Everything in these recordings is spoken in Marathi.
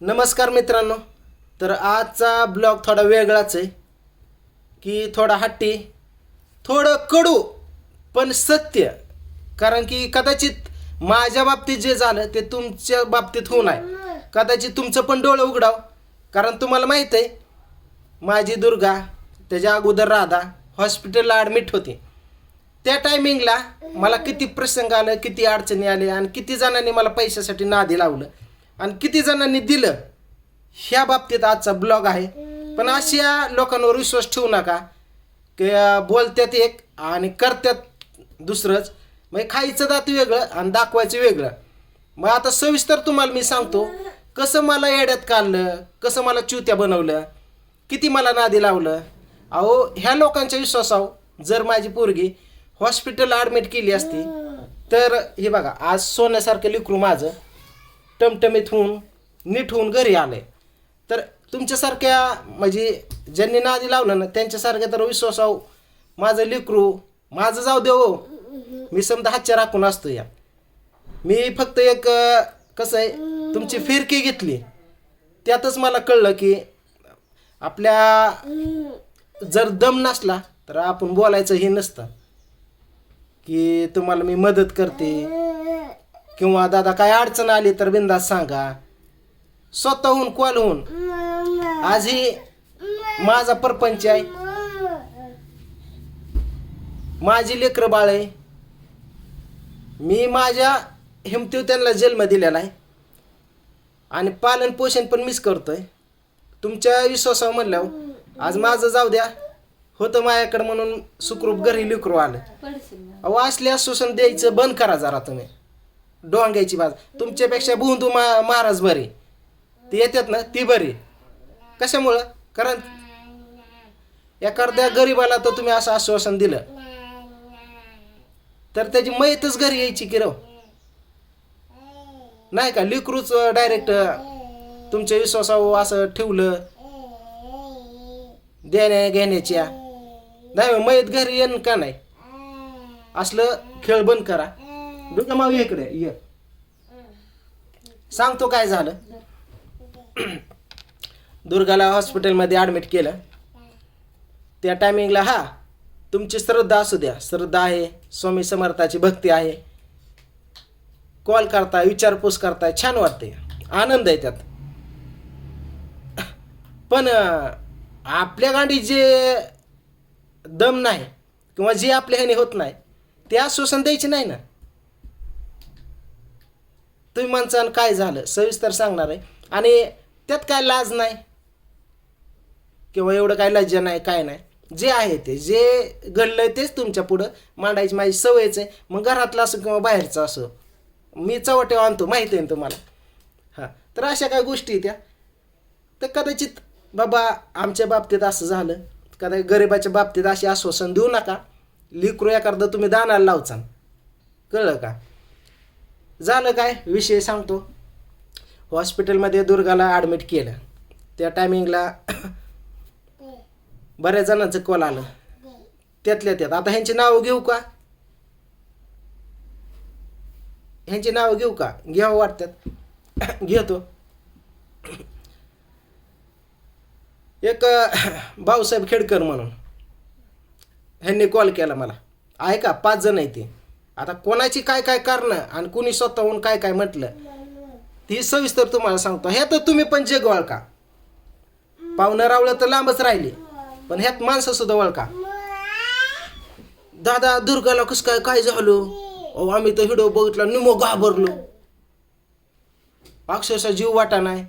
नमस्कार मित्रांनो. तर आजचा ब्लॉग थोडा वेगळाच आहे. की थोडा हट्टी थोडं कडू पण सत्य. कारण की कदाचित माझ्या बाबतीत जे झालं ते तुमच्या बाबतीत होऊ नये. कदाचित तुमचं पण डोळं उघडाव. कारण तुम्हाला माहीत आहे माझी दुर्गा त्याच्या अगोदर राधा हॉस्पिटलला ॲडमिट होती. त्या टायमिंगला मला किती प्रसंग आलं किती अडचणी आल्या आणि किती जणांनी मला पैशासाठी नादी लावलं. आणि किती जणांनी दिलं ह्या बाबतीत आजचा ब्लॉग आहे. पण अशा लोकांवर विश्वास ठेवू नका की बोलतात एक आणि करतात दुसरंच. म्हणजे खायचं दात वेगळं आणि दाखवायचं वेगळं. मग आता सविस्तर तुम्हाला मी सांगतो कसं मला येड्यात काढलं कसं मला चिवत्या बनवलं किती मला नादी लावलं. अहो ह्या लोकांच्या विश्वासावर जर माझी पोरगी हॉस्पिटल ॲडमिट केली असती तर हे बघा आज सोन्यासारखं लिकरू माझं टमटमीत होऊन नीट होऊन घरी आलंय तर तुमच्यासारख्या म्हणजे ज्यांनी नादी लावलं ना त्यांच्यासारख्या तर विश्वासाव माझं लिकरू माझं जाऊ दे हो. मी समजा हातच्या राखून असतो या. मी फक्त एक कसं आहे तुमची फिरकी घेतली. त्यातच मला कळलं की आपल्या जर दम नसला तर आपण बोलायचं हे नसतं. की तुम्हाला मी मदत करते. किंवा दादा काय अडचण आली तर बिंदास सांगा. स्वतःहून कॉल होऊन आज ही माझा परपंच आहे. माझी लेकर बाळ आहे. मी माझ्या हिमतीव त्यांना जन्म दिलेला आहे. आणि पालन पोषण पण मीच करतोय. तुमच्या विश्वासावर म्हणल्यावर आज माझं जाऊ द्या. होतं माझ्याकडं म्हणून सुखरूप घरी लिकरू आलं. अहो असले आश्वासन द्यायचं बंद करा जरा तुम्ही. डोंग्याची बाज तुमच्यापेक्षा बुंदू मा महाराज बरी. ती येतात ना ती बरी. कशामुळं? कारण एखाद्या गरीबाला तर तुम्ही असं आश्वासन दिलं. तर त्याची मैतच घरी यायची की राव. नाही का? लिकरूच डायरेक्ट तुमच्या विश्वासावर असं ठेवलं. देण्या घेण्याच्या. नाही मैत घरी येण का नाही? असलं खेळ बंद करा. दुर्गा माव इकडे ये. सांगतो काय झालं? दुर्गाला हॉस्पिटलमध्ये ॲडमिट केलं. त्या टायमिंगला हा तुमची श्रद्धा असू द्या. श्रद्धा आहे स्वामी समर्थाची भक्ती आहे. कॉल करताय विचारपूस करताय छान वाटते आनंद आहे त्यात. पण आपल्या गांडी जे दम नाही किंवा जे आपल्या ह्याने होत नाही ते आश्वासन द्यायचे नाही ना? तुम्ही म्हणसान काय झालं? सविस्तर सांगणार आहे. आणि त्यात काय लाज नाही? किंवा एवढं काय लज्जा नाही काय नाही. जे आहे ते जे घडलंय तेच तुमच्या पुढं मांडायची माझी सवयच आहे. मग घरातलं असो किंवा बाहेरचं असो. मी चवटेव आणतो माहिती आहे ना तुम्हाला. हां. तर अशा काय गोष्टी आहेत त्या तर कदाचित बाबा आमच्या बाबतीत असं झालं. कदा गरिबाच्या बाबतीत असे आश्वासन देऊ नका. लिकरू एखादं तुम्ही दानाला लावचाल कळलं का? झालं काय? विषय सांगतो. हॉस्पिटलमध्ये दुर्गाला ॲडमिट केलं. त्या टायमिंगला बऱ्याच जणांचं कॉल आलं. त्यातल्या त्यात. आता ह्यांची नावं घेऊ का? ह्यांची नावं घेऊ का? घ्यावं वाटतात घेतो. एक भाऊसाहेब खेडकर म्हणून. ह्यांनी कॉल केला मला. आहे का? पाच जण आहे ते. आता कोणाची काय काय कारणं आणि कुणी स्वतःहून काय काय म्हटलं ती सविस्तर तुम्हाला सांगतो. ह्यात तुम्ही पण जग वळका पाहुणं रावलं तर लांबच राहिली पण ह्यात माणसं सुद्धा वळका दादा दुर्गाला कस काय काय झालो? अहो आम्ही तर हिडो बघितला निमो घाबरलो. अक्षरशः जीव वाटा नाही.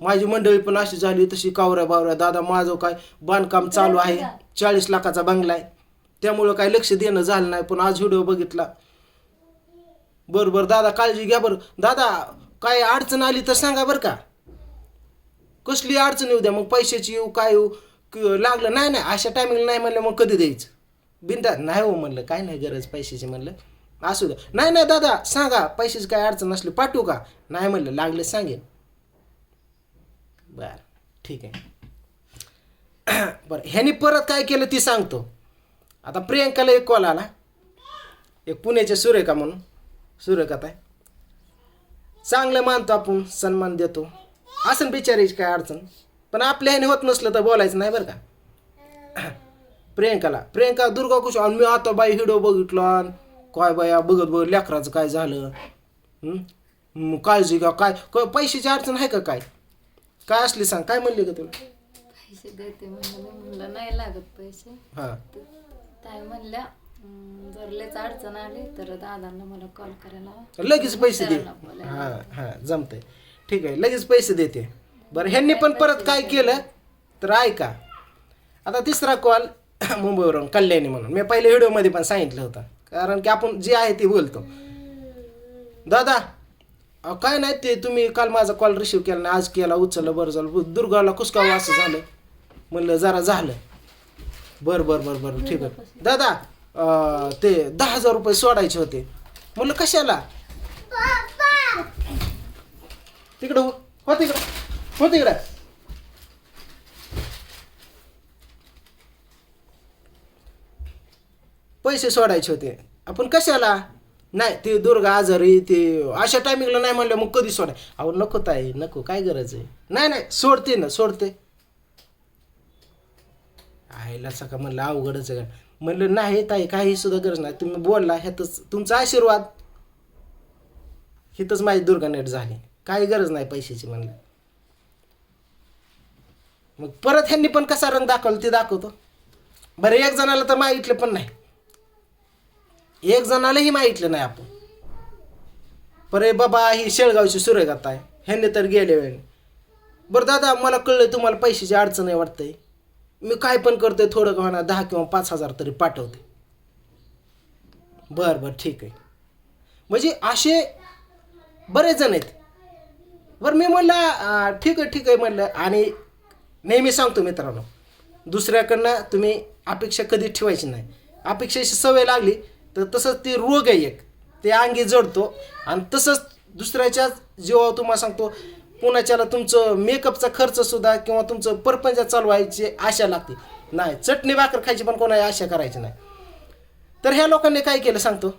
माझी मंडळी पण अशी झाली तशी कावऱ्या बावऱ्या दादा माझं काय बांधकाम चालू आहे चाळीस लाखाचा बंगला आहे. त्यामुळं काय लक्ष देणं झालं नाही. पण आज व्हिडिओ बघितला. बरं बरं दादा काळजी घ्या बरं. दादा काय अडचण आली तर सांगा बरं का? कसली अडचण येऊ द्या. मग पैशाची येऊ काय येऊ लागलं. नाही नाही अशा टायमिंगला नाही म्हणलं मग कधी द्यायचं? बिंदा नाही हो म्हणलं काय नाही गरज पैशाची म्हणलं. असू द्या. नाही नाही दादा सांगा पैशाची काय अडचण असली पाठवू का? नाही म्हणलं लागलं सांगेन. बर ठीक आहे. बरं ह्यानी परत काय केलं ती सांगतो. आता प्रियंकाला एक कॉल आला. एक पुण्याच्या सुरेखा म्हणून. सुरेखात आहे चांगलं मानतो आपण सन्मान देतो. असं बिचारीची काय अडचण? पण आपल्या ह्याने होत नसलं तर बोलायचं नाही बरं का. प्रियंकाला प्रियंका दुर्गा कुश आणि मी आता बाई हिडो बघितला काय बाया बघत बघत लेकराचं काय झालं? काळजी का काय? पैशाची अडचण आहे का काय? काय असली सांग काय म्हणली का तुला? पैसे देते म्हणलं नाही लागत पैसे. हां. ताई म्हणल्या "अं, जर लयच अडचण आली तर दादांना मला कॉल करायला लावा." लगेच पैसे दे. बोलायला. हां हां जमतंय. ठीक आहे लगेच पैसे देते. बरं ह्यांनी पण परत काय केलं? तर ऐका. आता तिसरा कॉल मुंबईवरून कल्याणी म्हणून. मी पहिल्या व्हिडिओमध्ये पण सांगितलं होतं. कारण की आपण जे आहे ते बोलतो. दादा अहो, काय नाही ते तुम्ही काल माझा कॉल रिसीव केला नाही. आज केला उचललं बरं झालं. दुर्गाला कुसकावं असं झालं. म्हणलं जरा झालं. बरं बरं बरं बरं. ठीक आहे. दादा अं, ते दहा हजार रुपये सोडायचे होते. म्हणलं कशाला? तिकडं हो. हो तिकडं. हो तिकडं. पैसे सोडायचे होते. आपण कशाला? नाही ते दुर्गा आजारी ते अशा टायमिंगला नाही म्हणलं मग कधी सोडाय? अहो नको ताई नको. काय गरज आहे? नाही नाही सोडते ना सोडते. आईला सका म्हणलं अवघडच आहे म्हणलं नाही ताई काही सुद्धा गरज नाही. तुम्ही बोलला ह्यातच तुमचा आशीर्वाद. हिथंच माझी दुर्गानेट झाली. काही गरज नाही पैशाची म्हणलं. मग परत ह्यांनी पण कसा रंग दाखवला ते दाखवतो. बरं एक जणाला तर मागितलं पण नाही. एक जणालाही मागितलं नाही आपण. बरे बाबा ही शेळगावची सुरेगात आहे ह्यांनी तर गेले वेळ बरं दादा मला कळलं तुम्हाला पैशाची अडचण आहे वाटतंय. मी काय पण करते थोडं का होणार दहा किंवा पाच हजार तरी पाठवते. बरं बरं ठीक आहे. म्हणजे असे बरेच जण आहेत. बरं मी म्हणलं ठीक आहे ठीक आहे म्हणलं. आणि नेहमी सांगतो मित्रांनो दुसऱ्याकडनं तुम्ही अपेक्षा कधी ठेवायची नाही. अपेक्षाची सवय लागली तर तसंच ती रोग आहे एक. ते अंगी जडतो. आणि तसंच दुसऱ्याच्या जेव्हा तुम्हाला सांगतो पुण्याच्याला तुमचं मेकअपचा खर्च सुद्धा किंवा तुमचं परपंच चालवायची आशा लागते. नाही चटणी भाकर खायची पण कोणाही आशा करायची नाही. तर ह्या लोकांनी काय केलं सांगतो?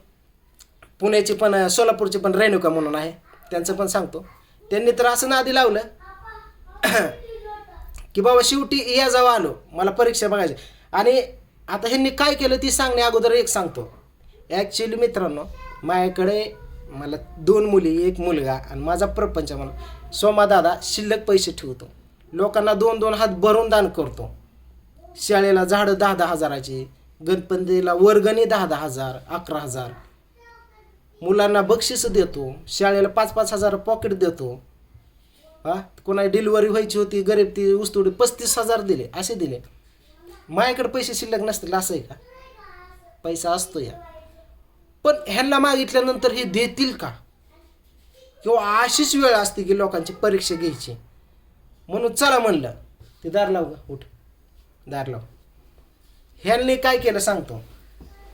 पुण्याची पण सोलापूरची पण रेणुका म्हणून आहे. त्यांचं पण सांगतो. त्यांनी तर असं नादी लावलं. की बाबा शेवटी या जावं आलो. मला परीक्षा बघायची. आणि आता ह्यांनी काय केलं ती सांगणे अगोदर एक सांगतो. ॲक्च्युली मित्रांनो माझ्याकडे मला दोन मुली एक मुलगा आणि माझा प्रपंच म्हणून. सोमा दादा शिल्लक पैसे ठेवतो. लोकांना दोन दोन हात भरून दान करतो. शाळेला झाडं दहा दहा हजाराची गणपतीला वर्गणी दहा दहा हजार अकरा हजार. मुलांना बक्षीस देतो शाळेला पाच पाच हजार पॉकेट देतो. हा कोणाला डिलिव्हरी व्हायची होती गरीब ती उस्तुडी पस्तीस हजार दिले असे दिले. माझ्याकडे पैसे शिल्लक नसतील असं आहे का? पैसा असतो या. पण ह्यांना मागितल्यानंतर हे देतील का? किंवा अशीच वेळ असते की लोकांची परीक्षा घ्यायची. म्हणून चला म्हणलं ते दार लाव ग उठ. दार लाव. ह्यांनी काय केलं सांगतो.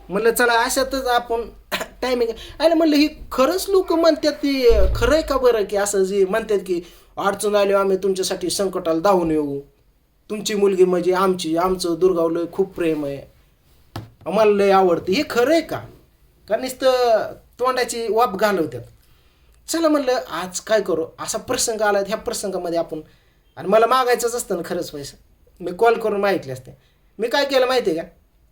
म्हणलं चला अशातच आपण टायमिंग अरे म्हणलं ही खरंच लोक म्हणतात ती खरं आहे का बरं की असं जे म्हणतात की अडचण आली आम्ही तुमच्यासाठी संकटाला धावून येऊ. तुमची मुलगी म्हणजे आमची आमचं दुर्गावलं खूप प्रेम आहे. आम्हाला लय आवडतं. हे खरं आहे का? का नुसतं तोंडाची वाप घालवतात? चला म्हणलं आज काय करू? असा प्रसंग आला ह्या प्रसंगामध्ये आपण आणि मला मागायचंच असतं ना खरंच पैसे. मी कॉल करून मागितले असते. मी काय केलं माहिती आहे का?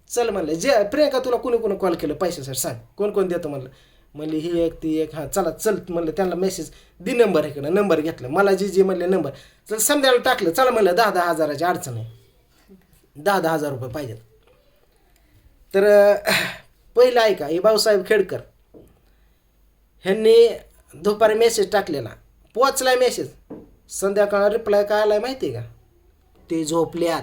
चल म्हणलं जे प्रियंका तुला कोणी कोणी कॉल? केलं पैशासाठी सांग. कोण कोण देतं म्हणलं? म्हणली ही एक ती एक हां चला चल म्हणलं त्यांना मेसेज दि नंबर आहे नंबर घेतलं. मला जी जी म्हणले नंबर चल संध्याला टाकलं. चला म्हणलं दहा दहा हजाराची अडचण आहे. दहा दहा हजार रुपये पाहिजेत. तर पहिलं ऐका. हे भाऊसाहेब खेडकर. ह्यांनी दुपारी मेसेज टाकलेला पोचलाय मेसेज संध्याकाळ रिप्लाय काय आलाय माहिती आहे का? ते झोपल्यात.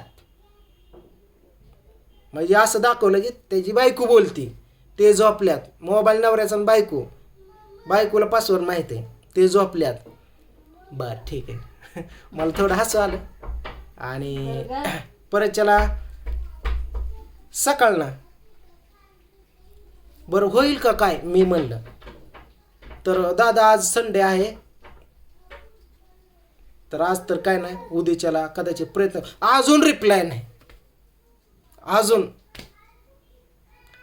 म्हणजे असं दाखवलं की त्याची बायको बोलती ते झोपल्यात. मोबाईल नवऱ्याचा आणि बायको. बायकोला पासवर्ड माहिती आहे ते झोपल्यात. बर ठीक आहे. मला थोडं हसू आलं. आणि परत त्याला सकाळ ना. बरं होईल का काय? मी म्हणलं. तर दादा आज संडे आहे. तर आज तर काय नाही उद्याच्याला कदाचित प्रयत्न अजून रिप्लाय नाही. अजून.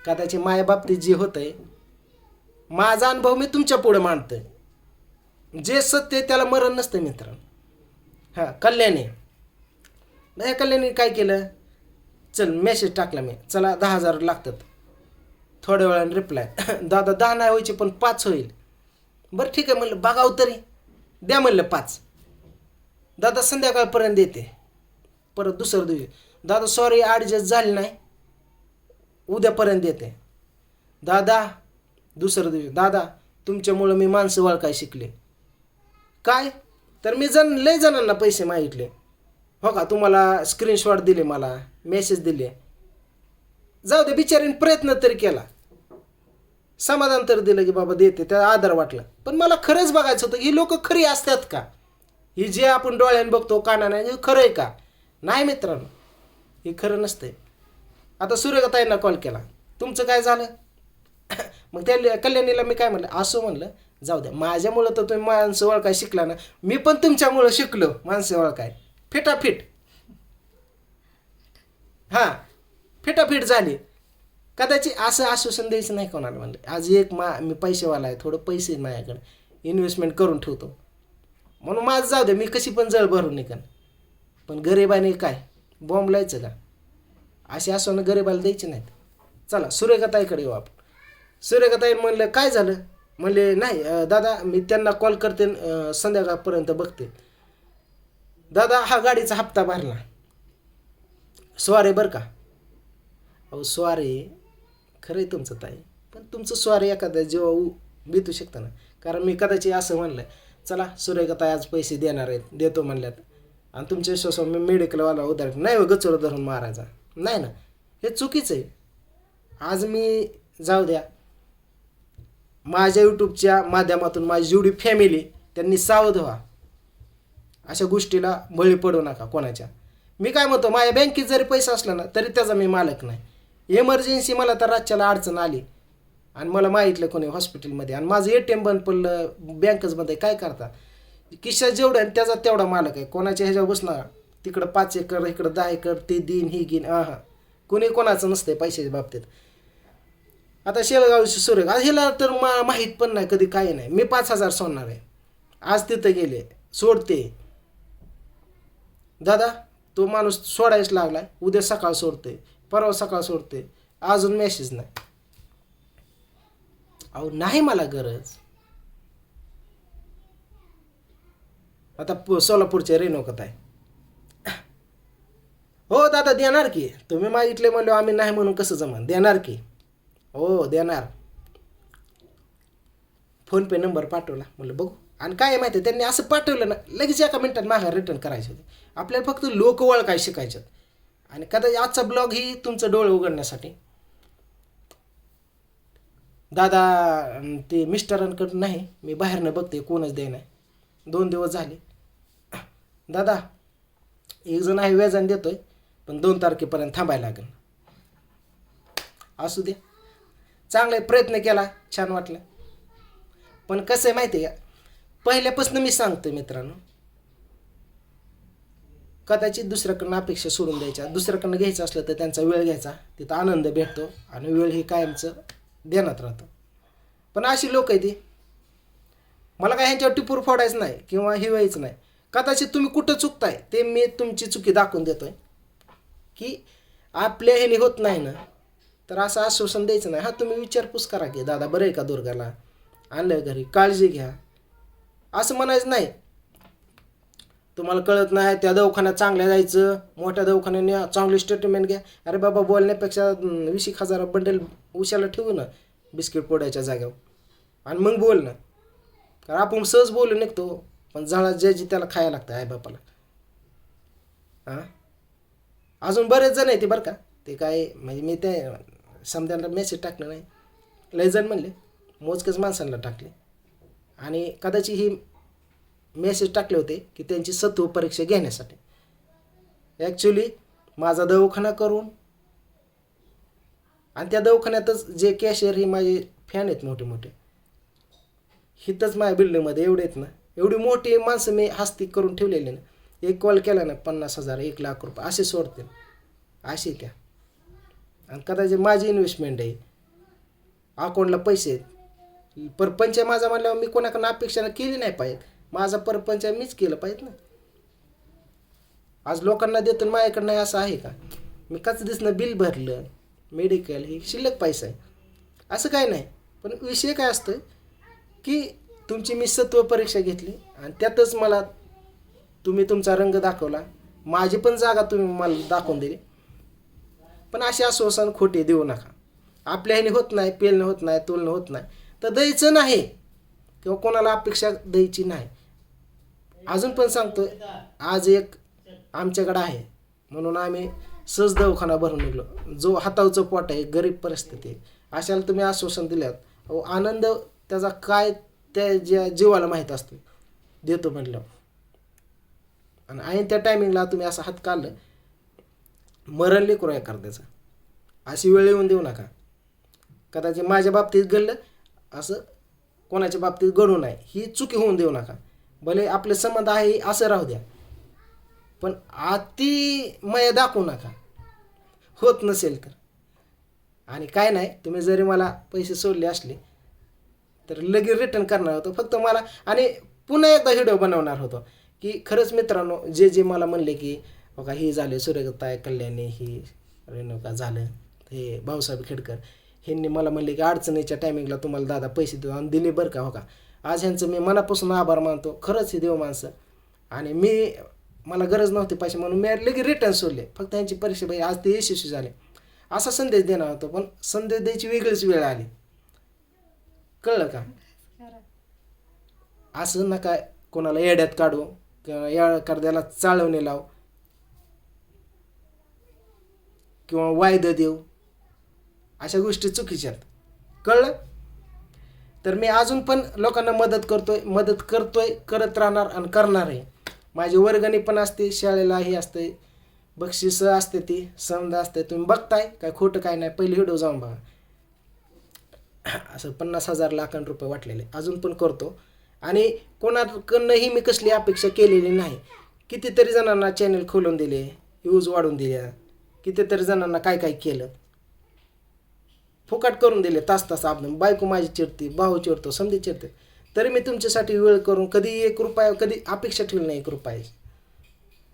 कदाचित माया बाबतीत जे आहे माझा अनुभव मी तुमच्यापुढे मांडतोय. जे सत्य आहे त्याला मरण नसतं मित्रांनो हां कल्याणी. नाही कल्याणी काय केलं? चल मेसेज टाकला मी. चला दहा हजार लागतात. थोड्या वेळाने रिप्लाय दादा दहा नाही व्हायचे पण पाच होईल. बरं ठीक आहे म्हणलं बघाव तरी. द्या म्हणलं पाच. दादा संध्याकाळपर्यंत देते. परत दुसरं दिवशी. दादा सॉरी ॲडजस्ट झाली नाही. उद्यापर्यंत देते. दादा दुसरं दिवशी. दादा तुमच्यामुळं मी माणसं वळखाय शिकले. काय? तर मी जण लय जणांना पैसे मागितले. हो का? तुम्हाला स्क्रीनशॉट दिले मला मेसेज दिले. जाऊ दे बिचारीने प्रयत्न तरी केला. समाधान तर दिलं की बाबा देते त्या आदर वाटला. पण मला खरंच बघायचं होतं ही लोक खरी असतात का? ही जे आपण डोळ्याने बघतो कानाने हे खरं आहे का? नाही मित्रांनो हे खरं नसतंय. आता सूर्यकताईंना कॉल केला. तुमचं काय झालं? मग त्या कल्याणीला मी काय म्हणलं? असो म्हणलं जाऊ द्या माझ्यामुळं तर तुम्ही माणसं ओळखाय शिकला ना. मी पण तुमच्यामुळं शिकलो माणसं ओळखाय फिटाफिट. हां फिटाफिट झाली. कदाचित असं आश्वासन द्यायचं नाही कोणाला म्हणलं. आज एक मा मी पैसेवाला आहे थोडं पैसे माझ्याकडे. इन्व्हेस्टमेंट करून ठेवतो. म्हणून माझं जाऊ दे मी कशी पण जळ भरून निघन. पण गरिबाने काय? बॉम्ब लायचं का? अशी आश्वानं गरिबाला द्यायची नाहीत. चला सूर्यकताईकडे येऊ आपण. सूर्यकताई म्हणलं काय झालं? म्हणले नाही दादा मी त्यांना कॉल करते संध्याकाळपर्यंत बघते. दादा हा गाडीचा हप्ता भरला. स्वारे बरं का? अहो स्वारे खरं आहे तुमचं ताई. पण तुमचं स्वार एखाद्या जेव्हा उ बितू शकतं ना. कारण मी कदाचित असं म्हणलं चला सूर्यकताई आज पैसे देणार आहेत देतो म्हणल्यात. आणि तुमच्या विश्वासावर मी मेडिकलवाला उदाहरण नाही हो गचोर धरून मारायचा. नाही ना. हे चुकीचं आहे. आज मी जाऊ द्या माझ्या यूट्यूबच्या माध्यमातून माझी जेवढी फॅमिली त्यांनी सावध व्हा. अशा गोष्टीला बळी पडू नका कोणाच्या. मी काय म्हणतो माझ्या बँकेत जरी पैसा असला ना तरी त्याचा मी मालक नाही. एमर्जन्सी मला तर रातच्याला अडचण आली. आणि मला माहितलं कोणी हॉस्पिटलमध्ये आणि माझं ए टी एम बंद पडलं बँकचमध्ये काय करता? किशा जेवढा आणि त्याचा तेवढा मालक आहे. कोणाच्या ह्याच्यावर बसणार तिकडं पाच एकर इकडं दहा एकर ते दिन ही गिन हा हा कोणी कोणाचं नसतंय पैशाच्या बाबतीत. आता शेलगावची सूर्य आज हिला तर मा माहीत पण नाही कधी काही नाही. मी पाच हजार सोडणार आहे. आज तिथं गेले. सोडते. दादा तो माणूस सोडायच लागलाय. उद्या सकाळ सोडते परवा सकाळ सोडते. अजून मेसेज नाही. अहो नाही मला गरज. आता सोलापूरचे रेणुकत आहे हो दादा देणार की. तुम्ही मागितले म्हणलो आम्ही नाही म्हणून कसं जमान? देणार की. हो देणार. फोनपे नंबर पाठवला. म्हणलं बघू. आणि काय माहिती आहे, त्यांनी असं पाठवलं ना लगेच एका मिनिटात माघार रिटर्न करायचे होते. आपल्याला फक्त लोक ओळखाय शिकायच्यात आणि कदाचित आजचा ब्लॉग ही तुमचं डोळे उघडण्यासाठी. दादा ते मिस्टरांकडून नाही मी बाहेरनं बघते कोणच दे नाही. दोन दिवस झाले. दादा एक जण आहे व्याजाने देतोय पण दोन तारखेपर्यंत थांबायला लागेल. असू दे. चांगला प्रयत्न केला छान वाटलं. पण कसं आहे माहिती आहे का? पहिल्यापासून मी सांगतो मित्रांनो कदाचित दुसऱ्याकडनं अपेक्षा सोडून द्यायच्या. दुसऱ्याकडनं घ्यायचं असलं तर त्यांचा वेळ घ्यायचा. तिथं आनंद भेटतो आणि वेळ हे कायमचं देण्यात राहतं. पण अशी लोक आहे ती मला काय ह्यांच्यावर टिपूर फोडायचं नाही किंवा हे व्हायचं नाही. कदाचित तुम्ही कुठं चुकताय ते मी तुमची चुकी दाखवून देतोय. की आपल्या ह्याने होत नाही ना तर असं आश्वासन द्यायचं नाही. हा तुम्ही विचारपूस करा की दादा बरं आहे का दुर्गाला? आणलं घरी काळजी घ्या. असं म्हणायचं नाही. तुम्हाला कळत नाही त्या दवाखान्यात चांगल्या जायचं मोठ्या दवाखान्याने चांगली स्टेटमेंट घ्या. अरे बाबा बोलण्यापेक्षा वीस एक हजार बंडल उशाला ठेवू ना बिस्किट पोडायच्या जाग्यावर आणि मग बोल ना. कारण आपण सहज बोलू निघतो पण झाडा जे जी त्याला खायला लागतं आई बापाला. हां अजून बरेच जण आहे ते बरं का. ते काय म्हणजे मी ते समजायला मेसेज टाकलं नाही. लय जण म्हणले मोजकेच माणसांना टाकले. आणि कदाचित ही मेसेज टाकले होते की त्यांची सत्व परीक्षा घेण्यासाठी. ॲक्च्युली माझा दवाखाना करून आणि त्या दवाखान्यातच जे कॅशियर ही माझे फॅन आहेत मोठे मोठे हिथंच माझ्या बिल्डिंगमध्ये एवढे आहेत ना एवढी मोठी माणसं मी हस्ती करून ठेवलेली ना एक कॉल केला ना पन्नास हजार एक लाख रुपये असे सोडतील असे त्या. आणि कदाचित माझी इन्व्हेस्टमेंट आहे. अकाउंटला पैसे आहेत. परपंच आहे माझा म्हणल्यावर मी कोणाकडनं अपेक्षा केली नाही पाहिजे. माझा परपंच आहे मीच केलं पाहिजे ना. आज लोकांना देतो आणि माझ्याकडं नाही असं आहे का? मी कच दिसणं बिल भरलं मेडिकल हे शिल्लक पैसा आहे. असं काय नाही. पण विषय काय असतो की तुमची मी सत्व परीक्षा घेतली आणि त्यातच मला तुम्ही तुमचा रंग दाखवला. माझी पण जागा तुम्ही मला दाखवून दिली. पण असे आश्वासन खोटे देऊ नका. आपल्या ह्याने होत नाही पेलणं होत नाही तोलणं होत नाही. तर द्यायचं नाही. किंवा कोणाला अपेक्षा द्यायची नाही. अजून पण सांगतो आज एक आमच्याकडं आहे. म्हणून आम्ही सहज दवाखाना भरून निघलो. जो हातावचं पोट आहे गरीब परिस्थिती आहे. अशाला तुम्ही आश्वासन दिल्यात. अहो आनंद त्याचा काय त्या ज्या जीवाला माहीत असतो देतो म्हणलं आणि ऐन त्या टायमिंगला तुम्ही असं हात काढलं. मरण लेकरू आहे करद्याचं अशी वेळ येऊन देऊ नका. कदाचित माझ्या बाबतीत घडलं असं कोणाच्या बाबतीत घडू नये. ही चुकी होऊन देऊ नका. भले आपले संबंध आहे असं राहू द्या. पण अतिमय दाखवू नका. होत नसेल तर. आणि काय नाही तुम्ही जरी मला पैसे सोडले असले तर लगेच रिटर्न करणार होतो. फक्त मला आणि पुन्हा एकदा व्हिडिओ बनवणार होतो. की खरंच मित्रांनो जे जे मला म्हणले की बघा हे झाले सूर्यगताय कल्याणी ही रेणुका झालं हे भाऊसाहेब खेडकर ह्यांनी मला म्हणले की अडचणीच्या टायमिंगला तुम्हाला दादा पैसे देऊ आणि दिले बरं का हो का? आज ह्यांचं मी मनापासून आभार मानतो. खरंच हे देव माणसं. आणि मी मला गरज नव्हती पैसे म्हणून मी लगेच रिटर्न सोडले. फक्त यांची परीक्षा भाई आज ते यशस्वी झाले. असा संदेश देणार होतो पण संदेश द्यायची वेगळीच वेळ आली. कळलं का? असं नका कोणाला येड्यात काढू. किंवा या कर्द्याला चाळवणे लाव. किंवा वायदं देऊ. अशा गोष्टी चुकीच्या आहेत. कळलं? तर मी अजून पण लोकांना मदत करतोय मदत करतोय करत राहणार आणि करणार आहे. माझी वर्गणी पण असते शाळेला हे असते बक्षीस असते ती समजा असते. तुम्ही बघताय काय खोटं काय नाही. पहिले व्हिडिओ जाऊन बघा. असं पन्नास हजार लाखां रुपये वाटलेले. अजून पण करतो. आणि कोणाकडनंही मी कसली अपेक्षा केलेली नाही. कितीतरी जणांना चॅनल खोलून दिले व्ह्यूज वाढवून दिल्या. कितीतरी जणांना काय काय केलं. फुकट करून दिले तास तास आपण बायको माझी चिडते भाऊ चिडतो समधी चिडते. तरी मी तुमच्यासाठी वेळ करून कधी एक रुपया कधी अपेक्षा ठेवली नाही एक रुपयाची.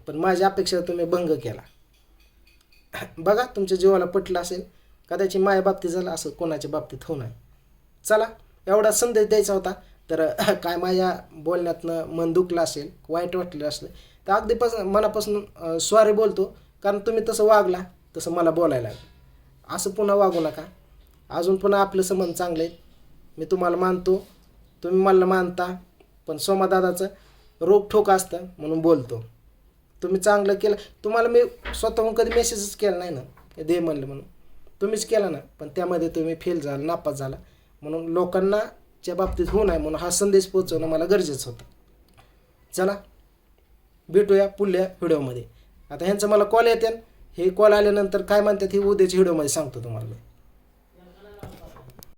पण माझ्या अपेक्षा तुम्ही भंग केला. बघा तुमच्या जीवाला पटलं असेल कदाचित माझ्या बाबतीत झालं असं कोणाच्या बाबतीत होऊ नये. चला एवढा संदेश द्यायचा होता. तर काय माझ्या बोलण्यातनं मन दुखलं असेल वाईट वाटलं असलं तर अगदीपासून मनापासून स्वारी बोलतो. कारण तुम्ही तसं वागला तसं मला बोलायला लागलं. असं पुन्हा वागू नका. अजून पण आपलं संबंध चांगले आहेत मी तुम्हाला मानतो. तुम्ही मला मानता. पण सोमादादाचं रोखोक असतं म्हणून बोलतो. तुम्ही चांगलं केलं. तुम्हाला मी स्वतःहून कधी मेसेजच केला नाही ना. हे दे म्हणलं म्हणून. तुम्हीच केला ना. पण त्यामध्ये तुम्ही फेल झाला नापास झाला. म्हणून लोकांनाच्या बाबतीत होऊ नये म्हणून हा संदेश पोचवणं मला गरजेचं होतं. चला. भेटूया पुढल्या व्हिडिओमध्ये आता ह्यांचं मला कॉल येते. हे कॉल आल्यानंतर काय म्हणतात हे उद्याच्या व्हिडिओमध्ये सांगतो तुम्हाला